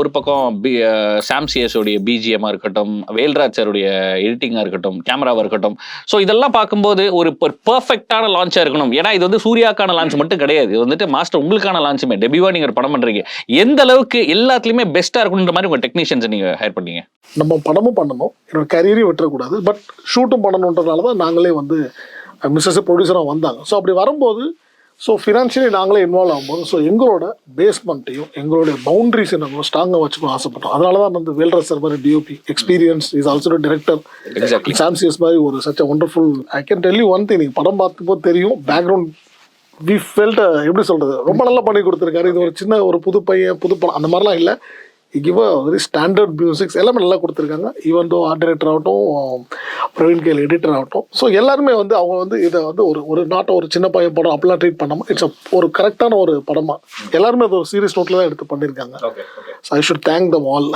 ஒரு பக்கம் பி சாம்சியஸோடைய பிஜிஎம்மாக இருக்கட்டும் வேல்ராஜ் சாருடைய எடிட்டிங்காக இருக்கட்டும் கேமராவாக இருக்கட்டும். ஸோ இதெல்லாம் பார்க்கும்போது ஒரு பர்ஃபெக்டான லான்ச்சாக இருக்கணும். ஏன்னா இது வந்து சூர்யாக்கான லான்ச் மட்டும் கிடையாது. இது வந்துட்டு மாஸ்டர் உங்களுக்கான லான்ச்சுமே டெபியூவா நீங்கள் ஒரு படம் பண்ணுறீங்க எந்த அளவுக்கு எல்லாத்துலேயுமே பெஸ்ட்டாக இருக்கணுன்ற மாதிரி உங்கள் டெக்னீஷியன்ஸை நீங்கள் ஹையர் பண்ணீங்க? நம்ம படமும் பண்ணணும். என்னோட கரியரையும் விட்டுறக்கூடாது. பட் ஷூட்டும் பண்ணணுன்றதுனால தான் நாங்களே வந்து மிஸ்ஸஸ் ப்ரொடியூசராக வந்தாங்க. ஸோ அப்படி வரும்போது ஸோ ஃபினான்ஷியலி நாங்களே இன்வால்வ் ஆகும்போது ஸோ எங்களோட பேஸ்மெண்ட்டையும் எங்களுடைய பவுண்டரிஸை நாங்கள் ஸ்ட்ராங்காக வச்சுக்கணும் ஆசைப்பட்டோம். அதனால தான் வந்து வேல்ராஜ் சார் மாதிரி DOP experience is also director Sam CS மாதிரி ஒரு such wonderful I can tell you one thing நீங்கள் படம் பார்த்தப்போ தெரியும் பேக்ரவுண்ட் வி ஃபெல்ட் எப்படி சொல்றது ரொம்ப நல்லா பண்ணி கொடுத்துருக்காரு. இது ஒரு சின்ன ஒரு புது பையன் புது படம் அந்த மாதிரிலாம் இல்லை. Give a very standard musics எல்லாமே நல்லா கொடுத்துருக்காங்க. ஈவன் தோ ஆர்ட் டைரக்டர் ஆகட்டும் பிரவீன் கேல் எடிட்டர் ஆகட்டும். ஸோ எல்லாருமே வந்து அவங்க வந்து இதை வந்து ஒரு ஒரு நாட்டை ஒரு சின்ன பையன் படம் அப்படிலாம் ட்ரீட் பண்ணாமல் இட்ஸ் ஒரு கரெக்டான ஒரு படமா. எல்லாருமே அது ஒரு சீரியஸ் நோட்டில் தான் எடுத்து பண்ணியிருக்காங்க. So I should thank them all